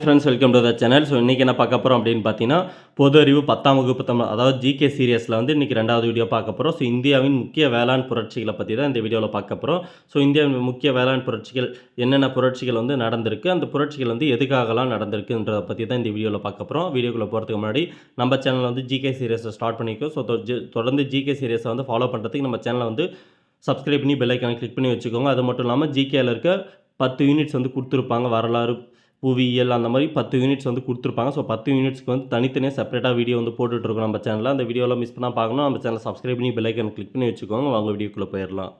Friends welcome to the channel so இன்றைக்கி என்ன பார்க்க போகிறோம் அப்படின்னு பார்த்தீங்கன்னா பொது அறிவு பத்தாம் வகுப்பு தமிழ் அதாவது ஜிகே சீரியஸில் வந்து இன்றைக்கி ரெண்டாவது வீடியோ பார்க்க போகிறோம் ஸோ இந்தியாவின் முக்கிய வேளாண் புரட்சிகளை பற்றி தான் இந்த வீடியோவில் பார்க்க போகிறோம் ஸோ இந்தியாவின் முக்கிய வேளாண் புரட்சிகள் என்னென்ன புரட்சிகள் வந்து நடந்திருக்கு அந்த புரட்சிகள் வந்து எதுக்காகலாம் நடந்திருக்குன்றதை பற்றி தான் இந்த வீடியோவில் பார்க்க போகிறோம் வீடியோக்குள்ளே போகிறதுக்கு முன்னாடி நம்ம சேனலில் வந்து ஜிகே சீரியஸை ஸ்டார்ட் பண்ணிக்கோ. ஸோ தொடர்ந்து ஜிகே சீரியஸை வந்து ஃபாலோ பண்ணுறதுக்கு நம்ம சேனலை வந்து சப்ஸ்கிரைப் பண்ணி பெல்லைக்கான கிளிக் பண்ணி வச்சுக்கோங்க. அது மட்டும் இல்லாமல் ஜிகேயில் இருக்க பத்து யூனிட்ஸ் வந்து கொடுத்துருப்பாங்க. வரலாறு புவியியல் அந்த மாதிரி பத்து யூனிட்ஸ் வந்து கொடுத்துருப்பாங்க. ஸோ பத்து யூனிட்ஸ்க்கு வந்து தனித்தனியாக செப்பரேட்டாக வீடியோ வந்து போட்டுட்ருக்கோம் நம்ம சேனலில் அந்த வீடியோவில் மிஸ் பண்ணால் பார்க்கணும். நம்ம சேனலை சப்ஸ்கிரைப் பண்ணி பெல்லைக்கன் கிளிக் பண்ணி வச்சுக்கோங்க. அவங்க வீடியோக்குள்ளே போயிடலாம்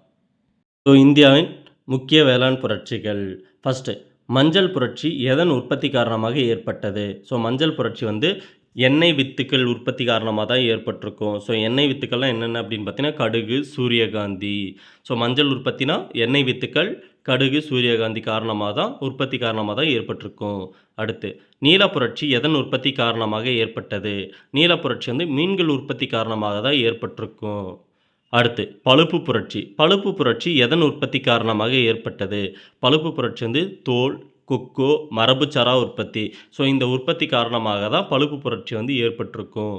ஸோ இந்தியாவின் முக்கிய வேளாண் புரட்சிகள். ஃபஸ்ட்டு மஞ்சள் புரட்சி எதன் உற்பத்தி காரணமாக ஏற்பட்டது? ஸோ மஞ்சள் புரட்சி வந்து எண்ணெய் வித்துக்கள் உற்பத்தி காரணமாக தான் ஏற்பட்டிருக்கும். ஸோ எண்ணெய் வித்துக்கள்லாம் என்னென்ன அப்படின்னு பார்த்தீங்கன்னா கடுகு சூரியகாந்தி. ஸோ மஞ்சள் உற்பத்தினா எண்ணெய் வித்துக்கள் கடுகு சூரியகாந்தி காரணமாக தான் உற்பத்தி காரணமாக தான் ஏற்பட்டிருக்கும். அடுத்து நீல புரட்சி எதன் உற்பத்தி காரணமாக ஏற்பட்டது? நீல புரட்சி வந்து மீன்கள் உற்பத்தி காரணமாக தான் ஏற்பட்டிருக்கும். அடுத்து பழுப்பு புரட்சி. பழுப்பு புரட்சி எதன் உற்பத்தி காரணமாக ஏற்பட்டது? பழுப்பு புரட்சி வந்து தோல் கொக்கோ மரபுச்சாரா உற்பத்தி. ஸோ இந்த உற்பத்தி காரணமாக தான் பழுப்பு புரட்சி வந்து ஏற்பட்டிருக்கும்.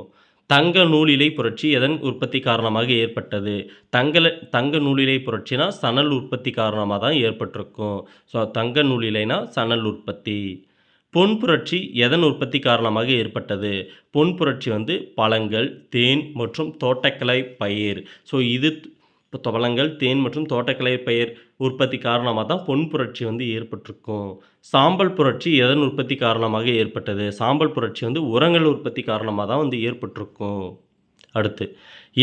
தங்க நூலிலை புரட்சி எதன் உற்பத்தி காரணமாக ஏற்பட்டது? தங்கல தங்க நூலிலை புரட்சினா சணல் உற்பத்தி காரணமாக தான் ஏற்பட்டிருக்கும். ஸோ தங்க நூலிலைனா சணல் உற்பத்தி. பொன் புரட்சி எதன் உற்பத்தி காரணமாக ஏற்பட்டது? பொன் புரட்சி வந்து பழங்கள் தேன் மற்றும் தோட்டக்கலை பயிர். ஸோ இது இப்போ பழங்கள் தேன் மற்றும் தோட்டக்கலை பயிர் உற்பத்தி காரணமாக தான் பொன் புரட்சி வந்து ஏற்பட்டிருக்கும். சாம்பல் புரட்சி எதன் உற்பத்தி காரணமாக ஏற்பட்டது? சாம்பல் புரட்சி வந்து உரங்கள் உற்பத்தி காரணமாக தான் வந்து ஏற்பட்டிருக்கும். அடுத்து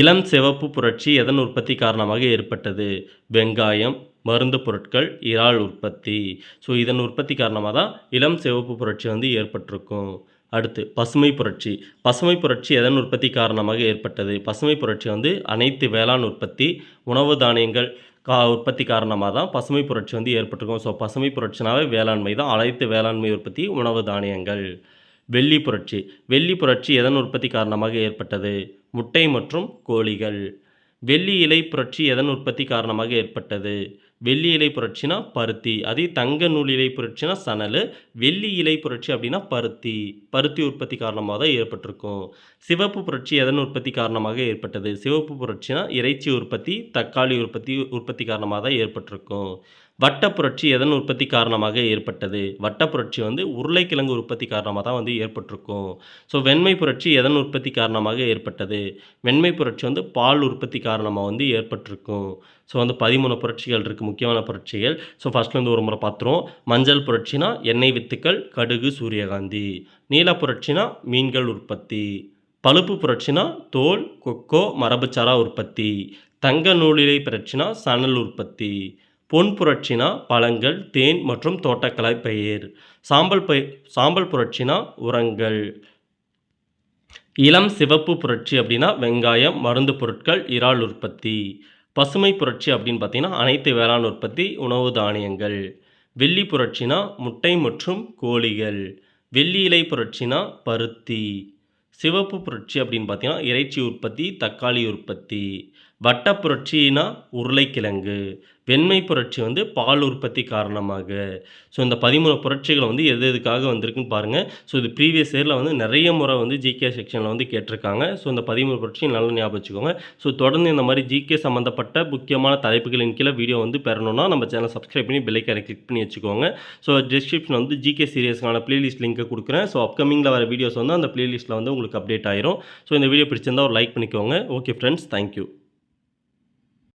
இளம் சிவப்பு புரட்சி எதன் உற்பத்தி காரணமாக ஏற்பட்டது? வெங்காயம் மருந்து பொருட்கள் இறால் உற்பத்தி. ஸோ இதன் உற்பத்தி காரணமாக தான் இளம் சிவப்பு புரட்சி வந்து ஏற்பட்டிருக்கும். அடுத்து பசுமை புரட்சி. பசுமை புரட்சி எதன் உற்பத்தி காரணமாக ஏற்பட்டது? பசுமை புரட்சி வந்து அனைத்து வேளாண் உற்பத்தி உணவு தானியங்கள் கா உற்பத்தி காரணமாக தான் பசுமை புரட்சி வந்து ஏற்பட்டிருக்கும். ஸோ பசுமை புரட்சினாவே வேளாண்மை தான். அனைத்து வேளாண்மை உற்பத்தி உணவு தானியங்கள். வெள்ளி புரட்சி. வெள்ளி புரட்சி எதன் உற்பத்தி காரணமாக ஏற்பட்டது? முட்டை மற்றும் கோழிகள். வெள்ளி இலை புரட்சி எதன் உற்பத்தி காரணமாக ஏற்பட்டது? வெள்ளி இலை புரட்சினா பருத்தி அதே தங்க நூல் இலை புரட்சினா சணல் வெள்ளி இலை புரட்சி அப்படின்னா பருத்தி. பருத்தி உற்பத்தி காரணமாக தான் ஏற்பட்டிருக்கும். சிவப்பு புரட்சி எதன் உற்பத்தி காரணமாக ஏற்பட்டது? சிவப்பு புரட்சினா இறைச்சி உற்பத்தி தக்காளி உற்பத்தி உற்பத்தி காரணமாக தான் ஏற்பட்டிருக்கும். வட்ட புரட்சி எதன் உற்பத்தி காரணமாக ஏற்பட்டது? வட்ட புரட்சி வந்து உருளைக்கிழங்கு உற்பத்தி காரணமாக தான் வந்து ஏற்பட்டிருக்கும். ஸோ வெண்மை புரட்சி எதன் உற்பத்தி காரணமாக ஏற்பட்டது? வெண்மை புரட்சி வந்து பால் உற்பத்தி காரணமாக வந்து ஏற்பட்டிருக்கும். ஸோ வந்து பதிமூணு புரட்சிகள் இருக்குது முக்கியமான புரட்சிகள். ஸோ ஃபஸ்ட்லேருந்து ஒரு முறை பார்த்துருவோம். மஞ்சள் புரட்சினா எண்ணெய் வித்துக்கள் கடுகு சூரியகாந்தி. நீல புரட்சினா மீன்கள் உற்பத்தி. பழுப்பு புரட்சினா தோல் கொக்கோ மரபுச்சாரா உற்பத்தி. தங்க நூலிலை புரட்சினா சணல் உற்பத்தி. பொன் புரட்சினா பழங்கள் தேன் மற்றும் தோட்டக்கலை பயிர். சாம்பல் பயிர் சாம்பல் புரட்சினா உரங்கள். இளம் சிவப்பு புரட்சி அப்படின்னா வெங்காயம் மருந்து பொருட்கள் இறால் உற்பத்தி. பசுமை புரட்சி அப்படின்னு பார்த்தீங்கன்னா அனைத்து வேளாண் உற்பத்தி உணவு தானியங்கள். வெள்ளி புரட்சினா முட்டை மற்றும் கோழிகள். வெள்ளி இலை புரட்சினா பருத்தி. சிவப்பு புரட்சி அப்படின்னு பார்த்தீங்கன்னா இறைச்சி உற்பத்தி தக்காளி உற்பத்தி. வட்ட புரட்சினா உருளைக்கிழங்கு வெண்மை புரட்சி வந்து பால் உற்பத்தி காரணமாக. ஸோ இந்த பதிமூணு புரட்சிகள் வந்து எது எதுக்காக வந்திருக்குன்னு பாருங்கள் ஸோ இது ப்ரீவியஸ் இயரில் வந்து நிறைய முறை வந்து ஜிகே செக்ஷனில் வந்து கேட்டிருக்காங்க. ஸோ இந்த பதிமூணு புரட்சி நல்லா ஞாபகம் வச்சுக்கோங்க ஸோ தொடர்ந்து இந்த மாதிரி ஜிகே சம்மந்தப்பட்ட முக்கியமான தலைப்புகளின் கீழே வீடியோ வந்து பெறணும்னா நம்ம சேனல் சப்ஸ்கிரைப் பண்ணி பெல்லைக்காரை கிளிக் பண்ணி வச்சுக்கோங்க. ஸோ டிஸ்கிரிப்ஷன் வந்து ஜிகே சீரியஸ்க்கான ப்ளேலிஸ்ட் லிங்க்கை கொடுக்குறேன். ஸோ அப்கமிங்கில் வர வீடியோஸ் வந்து அந்த ப்ளேலிஸ்ட்டில் வந்து உங்களுக்கு அப்டேட் ஆயிரும். ஸோ இந்த வீடியோ பிடிச்சிருந்தா ஒரு லைக் பண்ணிக்கோங்க. Okay friends thank you